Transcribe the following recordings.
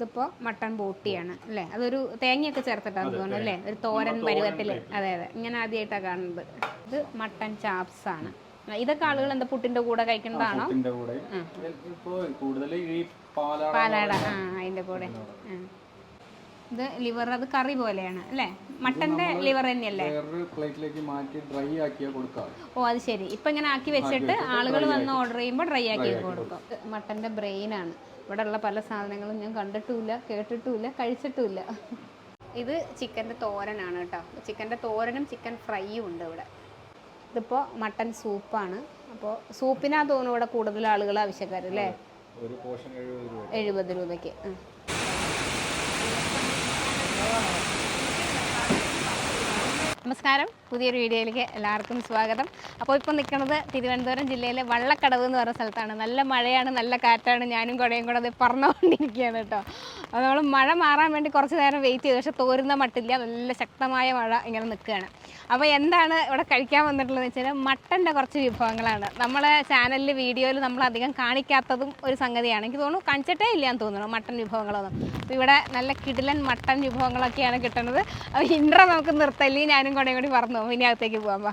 ഇതിപ്പോ മട്ടൺ ബോട്ടിയാണ് അല്ലേ? അതൊരു തേങ്ങയൊക്കെ ചേർത്തിട്ടാണ് തോന്നുന്നു അല്ലേ? ഒരു തോരൻ പരുവത്തിൽ. അതെ അതെ. ഇങ്ങനെ ആദ്യമായിട്ടാണ് കാണുന്നത്. ഇത് മട്ടൺ ചാപ്സ് ആണ്. ഇതൊക്കെ ആളുകൾ എന്താ പുട്ടിന്റെ കൂടെ കഴിക്കുന്നതാണോ? പാലാട ആ അതിന്റെ കൂടെ. ഇത് ലിവർ അത് കറി പോലെയാണ് അല്ലേ? മട്ടന്റെ ലിവർ തന്നെയല്ലേ? പ്ലേറ്റിലേക്ക് മാറ്റി ഡ്രൈ കൊടുക്കാം. ഓ അത് ശരി. ഇപ്പൊ ഇങ്ങനെ ആക്കി വെച്ചിട്ട് ആളുകൾ വന്ന് ഓർഡർ ചെയ്യുമ്പോൾ ഡ്രൈ ആക്കി കൊടുക്കും. മട്ടന്റെ ബ്രെയിൻ ആണ്. ഇവിടെ ഉള്ള പല സാധനങ്ങളും ഞാൻ കണ്ടിട്ടുമില്ല കേട്ടിട്ടുമില്ല കഴിച്ചിട്ടുമില്ല. ഇത് ചിക്കന്റെ തോരനാണ് കേട്ടോ. ചിക്കന്റെ തോരനും ചിക്കൻ ഫ്രൈയും ഉണ്ട് ഇവിടെ. ഇതിപ്പോൾ മട്ടൻ സൂപ്പാണ്. അപ്പോൾ സൂപ്പിനാ തോന്നുന്നു ഇവിടെ കൂടുതൽ ആളുകൾ ആവശ്യക്കാർ അല്ലേ? ഒരു പോർഷൻ എഴുപത് രൂപ എഴുപത് രൂപയ്ക്ക്. നമസ്കാരം പുതിയൊരു വീഡിയോയിലേക്ക് എല്ലാവർക്കും സ്വാഗതം. അപ്പോൾ ഇപ്പോൾ നിൽക്കുന്നത് തിരുവനന്തപുരം ജില്ലയിലെ വള്ളക്കടവ് എന്ന് പറഞ്ഞ സ്ഥലത്താണ്. നല്ല മഴയാണ് നല്ല കാറ്റാണ്. ഞാനും കുടയും കൂടെ അത് പറന്നുകൊണ്ടിരിക്കുകയാണ് കേട്ടോ. അപ്പോൾ നമ്മൾ മഴ മാറാൻ വേണ്ടി കുറച്ച് നേരം വെയിറ്റ് ചെയ്തു. പക്ഷേ തോരുന്ന മട്ടില്ല. നല്ല ശക്തമായ മഴ ഇങ്ങനെ നിൽക്കുകയാണ്. അപ്പോൾ എന്താണ് ഇവിടെ കഴിക്കാൻ വന്നിട്ടുള്ളത് വെച്ചാൽ മട്ടന്റെ കുറച്ച് വിഭവങ്ങളാണ്. നമ്മളെ ചാനലിൽ വീഡിയോയിൽ നമ്മൾ അധികം കാണിക്കാത്തതും ഒരു സംഗതിയാണ്. എനിക്ക് തോന്നുന്നു ഇല്ല എന്ന് തോന്നുന്നു മട്ടൻ വിഭവങ്ങളൊന്നും. അപ്പോൾ ഇവിടെ നല്ല കിടിലൻ മട്ടൻ വിഭവങ്ങളൊക്കെയാണ് കിട്ടുന്നത്. അപ്പോൾ ഇൻട്രോ നമുക്ക് നിർത്തല്ലേ? ഞാനും കൂടെ കൂടി പറഞ്ഞു ഇനി അകത്തേക്ക് പോവാൻ വാ.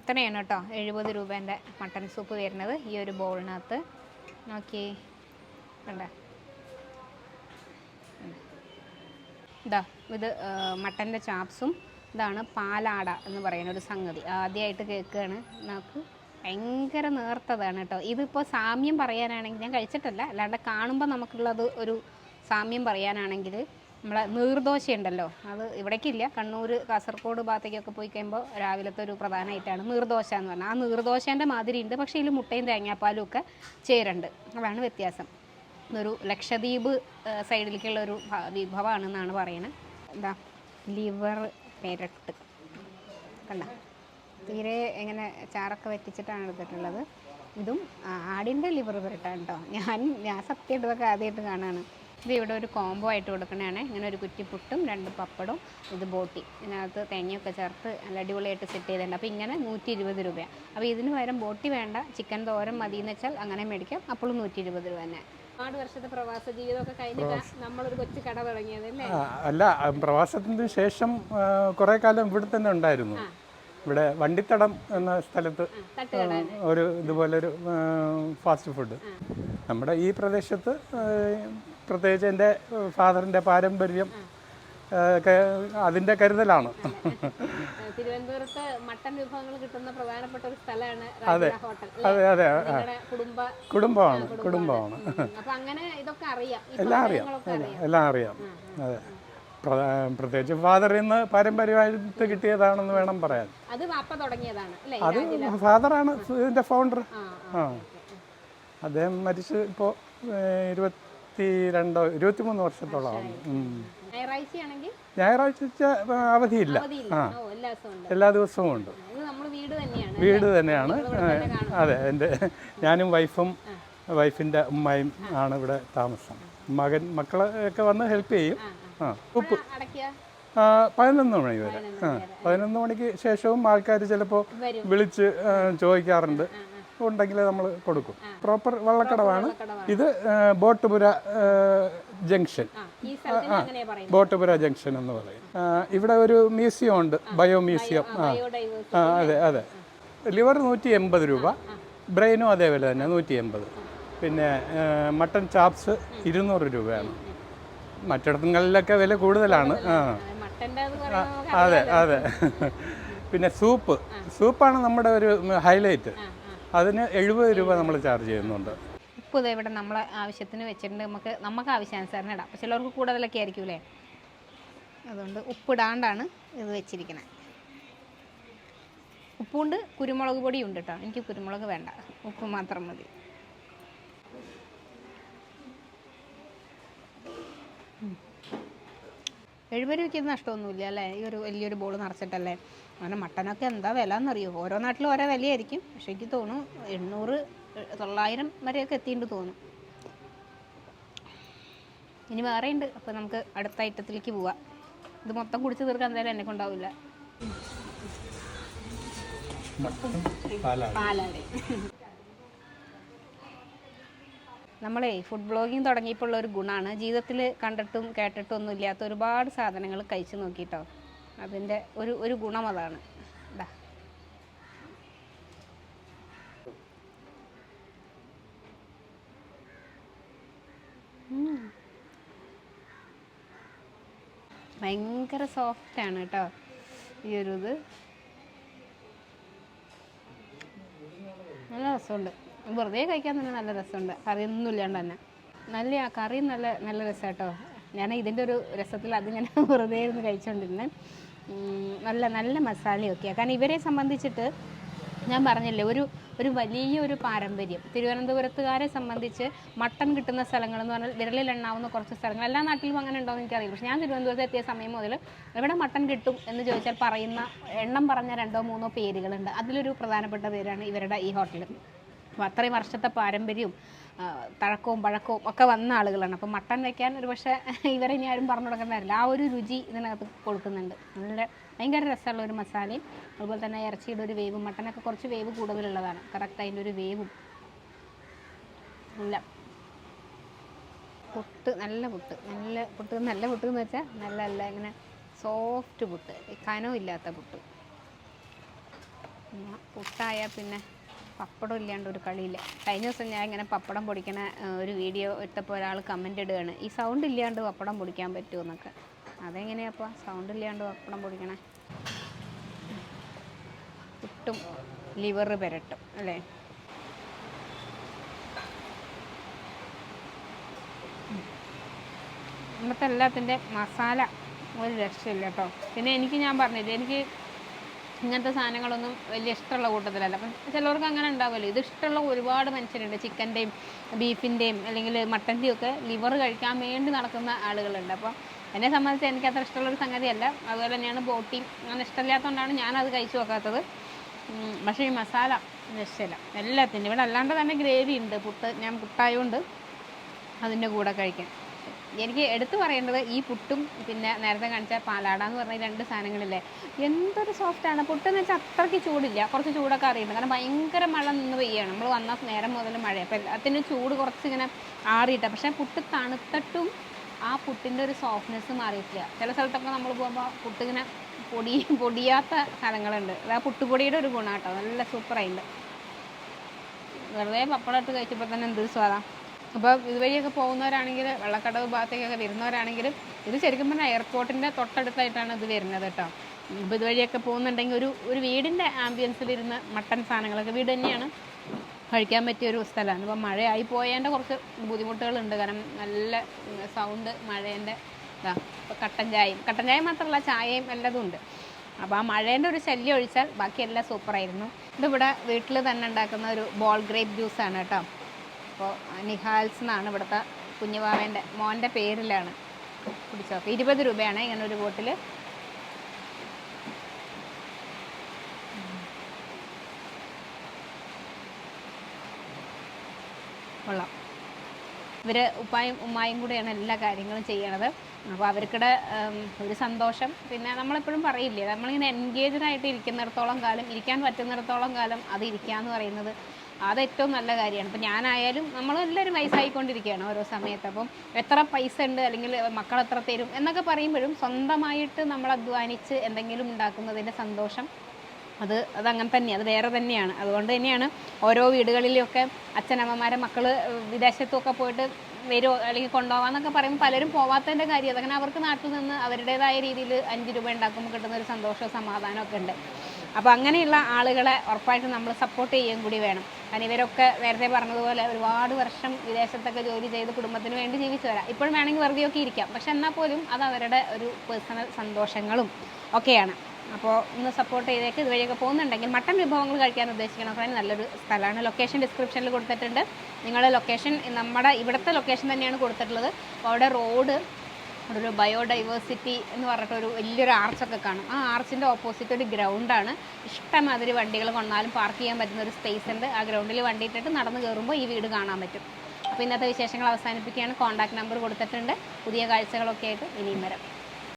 ഇത്രയാണ് കേട്ടോ എഴുപത് രൂപേന്റെ മട്ടൺ സൂപ്പ് വരുന്നത്. ഈ ഒരു ബൗളിനകത്ത് നോക്കി. കണ്ടേ? ഇതാ ഇത് മട്ടന്റെ ചാപ്സും ഇതാണ് പാലാട എന്ന് പറയുന്ന ഒരു സംഗതി. ആദ്യമായിട്ട് കേൾക്കുകയാണ് നമുക്ക് ഭയങ്കര നേർത്തതാണ് കേട്ടോ. ഇതിപ്പോൾ സാമ്യം പറയാനാണെങ്കിൽ ഞാൻ കഴിച്ചിട്ടല്ല. അല്ലാണ്ട് കാണുമ്പോൾ നമുക്കുള്ളത് ഒരു സാമ്യം പറയാനാണെങ്കിൽ നമ്മളെ നീർദോശ ഉണ്ടല്ലോ അത് ഇവിടേക്കില്ല. കണ്ണൂർ കാസർഗോഡ് ഭാഗത്തേക്കൊക്കെ പോയി കഴിയുമ്പോൾ രാവിലത്തെ ഒരു പ്രധാനമായിട്ടാണ് നീർദോശ എന്ന് പറഞ്ഞാൽ ആ നീർദോശേന്റെ മാതിരി ഉണ്ട് പക്ഷേ ഇതിൽ മുട്ടയും തേങ്ങാപ്പാലും ഒക്കെ ചേരുന്നുണ്ട്. അതാണ് വ്യത്യാസം. ഒരു ലക്ഷദ്വീപ് സൈഡിലേക്കുള്ള ഒരു വിഭവമാണെന്നാണ് പറയുന്നത് എന്താ? ലിവർ പെരട്ട്. കണ്ട? തീരെ എങ്ങനെ ചാറൊക്കെ വറ്റിച്ചിട്ടാണ് എടുത്തിട്ടുള്ളത്. ഇതും ആടിന്റെ ലിവർ പെരട്ടാണ് കേട്ടോ. ഞാൻ ഞാൻ സത്യം ഇതൊക്കെ ആദ്യമായിട്ട് കാണാണ് ഇത് ഇവിടെ ഒരു കോംബോ ആയിട്ട് കൊടുക്കണതാണ്. ഇങ്ങനെ ഒരു കുറ്റിപ്പുട്ടും രണ്ട് പപ്പടും ഇത് ബോട്ടി. ഇതിനകത്ത് തേങ്ങയൊക്കെ ചേർത്ത് നല്ല അടിപൊളിയായിട്ട് സെറ്റ് ചെയ്തിട്ടുണ്ട്. അപ്പോൾ ഇങ്ങനെ നൂറ്റി ഇരുപത് രൂപയാണ് അപ്പോൾ ഇതിന് പകരം ബോട്ടി വേണ്ട. ചിക്കൻ തോരം മതി എന്ന് വെച്ചാൽ അങ്ങനെ മേടിക്കാം. അപ്പോഴും നൂറ്റി ഇരുപത് രൂപ തന്നെ. ഒരുപാട് വർഷത്തെ പ്രവാസ ജീവിതമൊക്കെ കഴിഞ്ഞിട്ട് നമ്മളൊരു കൊച്ചു കട തുടങ്ങിയത് അല്ല? പ്രവാസത്തിന് ശേഷം കുറെ കാലം ഇവിടെ തന്നെ ഉണ്ടായിരുന്നു. ഇവിടെ വണ്ടിത്തടം എന്ന സ്ഥലത്ത് ഒരു ഇതുപോലെ ഒരു ഇതുപോലൊരു ഫാസ്റ്റ് ഫുഡ് നമ്മുടെ ഈ പ്രദേശത്ത് പ്രത്യേകിച്ച് എന്റെ ഫാദറിന്റെ പാരമ്പര്യം അതിന്റെ കരുതലാണ്. തിരുവനന്തപുരത്ത് മട്ടൻ വിഭവങ്ങൾ കിട്ടുന്ന പ്രധാനപ്പെട്ട ഒരു സ്ഥലമാണ് അതെ. അതെ കുടുംബ കുടുംബമാണ് കുടുംബമാണ്. അങ്ങനെ ഇതൊക്കെ അറിയാം. എല്ലാം അറിയാം. എല്ലാം അറിയാം. അതെ. പ്ര- പ്രത്യേകിച്ച് ഫാദറിൽ നിന്ന് പാരമ്പര്യമായിട്ട് കിട്ടിയതാണെന്ന് വേണം പറയാൻ. അത് അത് ഫാദറാണ് ഇതിന്റെ ഫൗണ്ടർ ആ, ആ അദ്ദേഹം മരിച്ച് ഇപ്പോൾ ഇരുപത്തി രണ്ടോ ഇരുപത്തിമൂന്ന് വർഷത്തോളമാണ് ഉം. ഞായറാഴ്ചയാണെങ്കിൽ? ഞായറാഴ്ച അവധിയില്ല. ആ. എല്ലാ ദിവസവും ഉണ്ട്. വീട് തന്നെയാണ്. അതെ എന്റെ ഞാനും വൈഫും വൈഫിന്റെ ഉമ്മയും ആണ് ഇവിടെ താമസം. മകൻ മക്കളൊക്കെ വന്ന് ഹെൽപ്പ് ചെയ്യും. ആ ഉപ്പ്. പതിനൊന്ന് മണി വരെ. ആ പതിനൊന്ന് മണിക്ക് ശേഷവും ആൾക്കാർ ചിലപ്പോൾ വിളിച്ച് ചോദിക്കാറുണ്ട്. ഉണ്ടെങ്കിൽ നമ്മൾ കൊടുക്കും. പ്രോപ്പർ വള്ളക്കടവാണ്. ഇത് ബോട്ടുപുര ജംഗ്ഷൻ. ബോട്ടുപുര ജംഗ്ഷൻ എന്ന് പറയും. ഇവിടെ ഒരു മ്യൂസിയം ഉണ്ട് ബയോ മ്യൂസിയം. ആ അതെ അതെ. ലിവർ നൂറ്റി എൺപത് രൂപ ബ്രെയിനും അതേ വില തന്നെ നൂറ്റി എൺപത് പിന്നെ മട്ടൺ ചാപ്സ് ഇരുന്നൂറ് രൂപയാണ്. മറ്റിടങ്ങളിലൊക്കെ വില കൂടുതലാണ്. ആ. അതെ അതെ. പിന്നെ സൂപ്പ്. സൂപ്പാണ് നമ്മുടെ ഒരു ഹൈലൈറ്റ്. അതിന് എഴുപത് രൂപ നമ്മൾ ചാർജ് ചെയ്യുന്നുണ്ട്. ഉപ്പ് ഇവിടെ നമ്മളെ ആവശ്യത്തിന് വെച്ചിട്ടുണ്ട്. നമുക്ക് നമുക്ക് ആവശ്യാനുസരണം ഇടാം. അപ്പോൾ ചിലർക്ക് കൂടുതലൊക്കെ ആയിരിക്കൂലേ അതുകൊണ്ട് ഉപ്പിടാണ്ടാണ് ഇത് വെച്ചിരിക്കുന്നത് ഉപ്പുണ്ട് കുരുമുളക് പൊടിയും ഉണ്ട് കേട്ടോ. എനിക്ക് കുരുമുളക് വേണ്ട. ഉപ്പ് മാത്രം മതി. എഴുപത് രൂപയ്ക്ക് നഷ്ടമൊന്നുമില്ല അല്ലേ? ഈ ഒരു വലിയൊരു ബോൾ നിറച്ചിട്ടല്ലേ? അങ്ങനെ മട്ടനൊക്കെ എന്താ വില എന്നറിയോ? ഓരോ നാട്ടിലും ഓരോ വിലയായിരിക്കും. പക്ഷേ എനിക്ക് തോന്നുന്നു എണ്ണൂറ് തൊള്ളായിരം വരെയൊക്കെ എത്തിയിട്ടുണ്ട് തോന്നുന്നു. ഇനി വേറെ ഉണ്ട് അപ്പോൾ നമുക്ക് അടുത്ത ഐറ്റത്തിലേക്ക് പോവാം. ഇത് മൊത്തം കുടിച്ച് തീർക്കാൻ എന്തായാലും എന്നെ കൊണ്ടാവില്ല. പാലാടി. നമ്മളേ ഫുഡ് ബ്ലോഗിങ് തുടങ്ങിയപ്പോൾ ഉള്ള ഒരു ഗുണമാണ് ജീവിതത്തിൽ കണ്ടിട്ടും കേട്ടിട്ടും ഒന്നും ഇല്ലാത്ത ഒരുപാട് സാധനങ്ങൾ കഴിച്ചു നോക്കിയിട്ടോ അതിന്റെ ഒരു ഒരു ഗുണം അതാണ്. ഇതാ ഭയങ്കര സോഫ്റ്റാണ് കേട്ടോ ഈ ഒരു ഇത്. നല്ല രസമുണ്ട്. വെറുതെ കഴിക്കാൻ തന്നെ നല്ല രസമുണ്ട്. കറിയൊന്നും ഇല്ലാണ്ട് തന്നെ. നല്ല ആ കറിയും നല്ല നല്ല രസം കേട്ടോ ഞാൻ ഇതിന്റെ ഒരു രസത്തിൽ അതിങ്ങനെ വെറുതെ ഇരുന്ന് കഴിച്ചുകൊണ്ടിരുന്നത് നല്ല നല്ല മസാലയൊക്കെയാണ് കാരണം ഇവരെ സംബന്ധിച്ചിട്ട് ഞാൻ പറഞ്ഞില്ലേ ഒരു ഒരു വലിയ ഒരു പാരമ്പര്യം. തിരുവനന്തപുരത്തുകാരെ സംബന്ധിച്ച് മട്ടൺ കിട്ടുന്ന സ്ഥലങ്ങൾ എന്ന് പറഞ്ഞാൽ വിരലിലെണ്ണാവുന്ന കുറച്ച് സ്ഥലങ്ങൾ. എല്ലാ നാട്ടിലും അങ്ങനെ ഉണ്ടോ എന്ന് എനിക്കറിയില്ല. പക്ഷേ ഞാൻ തിരുവനന്തപുരത്ത് എത്തിയ സമയം മുതൽ എവിടെ മട്ടൺ കിട്ടും എന്ന് ചോദിച്ചാൽ പറയുന്ന എണ്ണം പറഞ്ഞ രണ്ടോ മൂന്നോ പേരുകളുണ്ട്. അതിലൊരു പ്രധാനപ്പെട്ട പേരാണ് ഇവരുടെ ഈ ഹോട്ടൽ അത്രയും വർഷത്തെ പാരമ്പര്യവും തഴക്കവും പഴക്കവും ഒക്കെ വന്ന ആളുകളാണ്. അപ്പോൾ മട്ടൻ വെക്കാൻ ഒരു പക്ഷേ ഇവരെ ഇനി ആരും പറഞ്ഞു കൊടുക്കുന്നതല്ല ആ ഒരു രുചി ഇതിനകത്ത് കൊടുക്കുന്നുണ്ട്. നല്ല ഭയങ്കര രസമുള്ള ഒരു മസാലയും അതുപോലെ തന്നെ ഇറച്ചിയുടെ ഒരു വേവും മട്ടനൊക്കെ കുറച്ച് വേവ് കൂടുതലുള്ളതാണ്. കറക്റ്റ് അതിന്റെ ഒരു വേവും. നല്ല പുട്ട് നല്ല പുട്ട്. നല്ല പുട്ട് നല്ല പുട്ട് എന്ന് വെച്ചാൽ നല്ല നല്ല ഇങ്ങനെ സോഫ്റ്റ് പുട്ട്. കനവും ഇല്ലാത്ത പുട്ട്. പുട്ടായാൽ പിന്നെ പപ്പടം ഇല്ലാണ്ട് ഒരു കളിയില്ല. കഴിഞ്ഞ ദിവസം ഞാൻ ഇങ്ങനെ പപ്പടം പൊടിക്കണ ഒരു വീഡിയോ ഇട്ടപ്പോൾ ഒരാൾ കമന്റ് ഇടുകയാണ് ഈ സൗണ്ട് ഇല്ലാണ്ട് പപ്പടം പൊടിക്കാൻ പറ്റുമോ? എന്നൊക്കെ. അതെങ്ങനെയാപ്പോൾ സൗണ്ട് ഇല്ലാണ്ട് പപ്പടം പൊടിക്കണേ? പുട്ടും ലിവർ പെരട്ടും അല്ലേ? ഇന്നത്തെ എല്ലാത്തിന്റെ മസാല ഒരു രക്ഷയില്ല കേട്ടോ. പിന്നെ എനിക്ക് ഞാൻ പറഞ്ഞില്ല എനിക്ക് ഇങ്ങനത്തെ സാധനങ്ങളൊന്നും വലിയ ഇഷ്ടമുള്ള കൂട്ടത്തിലല്ല. അപ്പം ചിലവർക്ക് അങ്ങനെ ഉണ്ടാവുമല്ലോ. ഇത് ഇഷ്ടമുള്ള ഒരുപാട് മനുഷ്യരുണ്ട്. ചിക്കന്റെയും ബീഫിന്റെയും അല്ലെങ്കിൽ മട്ടന്റെയും ഒക്കെ ലിവർ കഴിക്കാൻ വേണ്ടി നടക്കുന്ന ആളുകളുണ്ട്. അപ്പോൾ എന്നെ സംബന്ധിച്ച് എനിക്ക് അത്ര ഇഷ്ടമുള്ളൊരു സംഗതിയല്ല. അതുപോലെ തന്നെയാണ് ബോട്ടി. അങ്ങനെ ഇഷ്ടമില്ലാത്തതുകൊണ്ടാണ് ഞാനത് കഴിച്ചു നോക്കാത്തത്. പക്ഷേ ഈ മസാല രക്ഷയില്ല എല്ലാത്തിന്റെയും. ഇവിടെ അല്ലാണ്ട് തന്നെ ഗ്രേവി ഉണ്ട്. പുട്ട് ഞാൻ പുട്ടായതുകൊണ്ട് അതിന്റെ കൂടെ കഴിക്കാൻ. എനിക്ക് എടുത്തു പറയേണ്ടത് ഈ പുട്ടും പിന്നെ നേരത്തെ കാണിച്ച പാലാട എന്ന് പറഞ്ഞ രണ്ട് സാധനങ്ങളില്ലേ? എന്തൊരു സോഫ്റ്റാണ് പുട്ട് എന്ന് വെച്ചാൽ അത്രയ്ക്ക് ചൂടില്ല. കുറച്ച് ചൂടൊക്കെ അറിയുന്നത് കാരണം ഭയങ്കര മഴ നിന്ന് പെയ്യാണ്. നമ്മൾ വന്ന നേരം മുതൽ മഴ. അപ്പം എല്ലാത്തിനും ചൂട് കുറച്ച് ഇങ്ങനെ ആറിയിട്ട. പക്ഷേ പുട്ട് തണുത്തിട്ടും ആ പുട്ടിന്റെ ഒരു സോഫ്റ്റ്നെസ് മാറിയിട്ടില്ല. ചില സ്ഥലത്തൊക്കെ നമ്മൾ പോകുമ്പോൾ പുട്ട് ഇങ്ങനെ പൊടി പൊടിയാത്ത സ്ഥലങ്ങളുണ്ട് അത് ആ പുട്ടുപൊടിയുടെ ഒരു ഗുണം കേട്ടോ നല്ല സൂപ്പറായിട്ടുണ്ട് വെറുതെ പപ്പടം ഇട്ട് കഴിച്ചപ്പോൾ തന്നെ എന്തൊരു സ്വാദാ. അപ്പോൾ ഇതുവഴിയൊക്കെ പോകുന്നവരാണെങ്കിൽ വെള്ളക്കടവ് ഭാഗത്തേക്കൊക്കെ വരുന്നവരാണെങ്കിലും ഇത് ശരിക്കും പറഞ്ഞാൽ എയർപോർട്ടിന്റെ തൊട്ടടുത്തായിട്ടാണ് ഇത് വരുന്നത് കേട്ടോ. അപ്പോൾ ഇതുവഴിയൊക്കെ പോകുന്നുണ്ടെങ്കിൽ ഒരു ഒരു വീടിന്റെ ആംബിയൻസിലിരുന്ന് മട്ടൻ സാധനങ്ങളൊക്കെ വീട് തന്നെയാണ്. കഴിക്കാൻ പറ്റിയ ഒരു സ്ഥലമാണ്. ഇപ്പോൾ മഴയായി പോയതിന്റെ കുറച്ച് ബുദ്ധിമുട്ടുകളുണ്ട്. കാരണം നല്ല സൗണ്ട് മഴേന്റെ ഇതാ ഇപ്പോൾ കട്ടൻ ചായയും കട്ടൻ ചായ മാത്രമല്ല ചായയും എല്ലാതും ഉണ്ട്. അപ്പോൾ ആ മഴേന്റെ ഒരു ശല്യം ഒഴിച്ചാൽ ബാക്കിയെല്ലാം സൂപ്പറായിരുന്നു ഇതിവിടെ വീട്ടിൽ തന്നെ ഉണ്ടാക്കുന്ന ഒരു ബോൾ ഗ്രേപ്പ് ജ്യൂസാണ് കേട്ടോ. അപ്പോൾ നിഹാൽസ് എന്നാണ് ഇവിടുത്തെ കുഞ്ഞുവാവേന്റെ മോന്റെ പേരിലാണ് കുടിച്ചോ അപ്പോൾ ഇരുപത് രൂപയാണ് ഇങ്ങനെ ഒരു ബോട്ടിൽ കൊള്ളാം. ഇവർ ഉപ്പായും ഉമ്മായും കൂടെയാണ് എല്ലാ കാര്യങ്ങളും ചെയ്യണത്. അപ്പോൾ അവർക്കിടെ ഒരു സന്തോഷം. പിന്നെ നമ്മളെപ്പോഴും പറയില്ലേ നമ്മളിങ്ങനെ എൻഗേജ്ഡ് ആയിട്ട് ഇരിക്കുന്നിടത്തോളം കാലം ഇരിക്കാൻ പറ്റുന്നിടത്തോളം കാലം അത് ഇരിക്കുക എന്ന് പറയുന്നത് അത് ഏറ്റവും നല്ല കാര്യമാണ്. ഇപ്പം ഞാനായാലും നമ്മളെല്ലാവരും വയസ്സായിക്കൊണ്ടിരിക്കുകയാണ് ഓരോ സമയത്ത്. അപ്പം എത്ര പൈസ ഉണ്ട് അല്ലെങ്കിൽ മക്കൾ എത്ര തരും എന്നൊക്കെ പറയുമ്പോഴും സ്വന്തമായിട്ട് നമ്മൾ അധ്വാനിച്ച് എന്തെങ്കിലും ഉണ്ടാക്കുന്നതിന്റെ സന്തോഷം അത് അതങ്ങനെ തന്നെ അത് വേറെ തന്നെയാണ്. അതുകൊണ്ട് തന്നെയാണ് ഓരോ വീടുകളിലൊക്കെ അച്ഛനമ്മമാരെ മക്കൾ വിദേശത്തൊക്കെ പോയിട്ട് വരുമോ അല്ലെങ്കിൽ കൊണ്ടുപോകാമെന്നൊക്കെ പറയുമ്പോൾ പലരും പോവാത്തതിന്റെ കാര്യം. അതങ്ങനെ അവർക്ക് നാട്ടിൽ നിന്ന് അവരുടേതായ രീതിയിൽ അഞ്ച് രൂപ ഉണ്ടാക്കുമ്പോൾ കിട്ടുന്ന ഒരു സന്തോഷവും സമാധാനമൊക്കെ ഉണ്ട്. അപ്പോൾ അങ്ങനെയുള്ള ആളുകളെ ഉറപ്പായിട്ടും നമ്മൾ സപ്പോർട്ട് ചെയ്യുകയും കൂടി വേണം. കാരണം ഇവരൊക്കെ നേരത്തെ പറഞ്ഞതുപോലെ ഒരുപാട് വർഷം വിദേശത്തൊക്കെ ജോലി ചെയ്ത് കുടുംബത്തിന് വേണ്ടി ജീവിച്ചവരാ. ഇപ്പോഴും വേണമെങ്കിൽ വെറുതെ ഒക്കെ ഇരിക്കാം. പക്ഷെ എന്നാൽ പോലും അത് അവരുടെ ഒരു പേഴ്സണൽ സന്തോഷങ്ങളും ഒക്കെയാണ്. അപ്പോൾ ഒന്ന് സപ്പോർട്ട് ചെയ്തേക്ക് ഇതുവഴിയൊക്കെ പോകുന്നുണ്ടെങ്കിൽ മട്ടൻ വിഭവങ്ങൾ കഴിക്കാൻ ഉദ്ദേശിക്കണം ഫ്രണ്ട് നല്ലൊരു സ്ഥലമാണ്. ലൊക്കേഷൻ ഡിസ്ക്രിപ്ഷനിൽ കൊടുത്തിട്ടുണ്ട്. നിങ്ങളുടെ ലൊക്കേഷൻ നമ്മുടെ ഇവിടുത്തെ ലൊക്കേഷൻ തന്നെയാണ് കൊടുത്തിട്ടുള്ളത്. അവിടെ റോഡ് അവിടെ ഒരു ബയോഡൈവേഴ്സിറ്റി എന്ന് പറഞ്ഞിട്ട് ഒരു വലിയൊരു ആർച്ചൊക്കെ കാണും. ആ ആർച്ചിന്റെ ഓപ്പോസിറ്റ് ഒരു ഗ്രൗണ്ടാണ് ഇഷ്ടമാതിരി വണ്ടികൾ കൊണ്ടാലും പാർക്ക് ചെയ്യാൻ പറ്റുന്ന ഒരു സ്പേസ് ഉണ്ട്. ആ ഗ്രൗണ്ടിൽ വണ്ടി ഇട്ടിട്ട് നടന്ന് കയറുമ്പോൾ ഈ വീട് കാണാൻ പറ്റും. അപ്പോൾ ഇന്നത്തെ വിശേഷങ്ങൾ അവസാനിപ്പിക്കുകയാണ്. കോൺടാക്ട് നമ്പർ കൊടുത്തിട്ടുണ്ട്. പുതിയ കാഴ്ചകളൊക്കെ ആയിട്ട് ഇനിയും വരാം.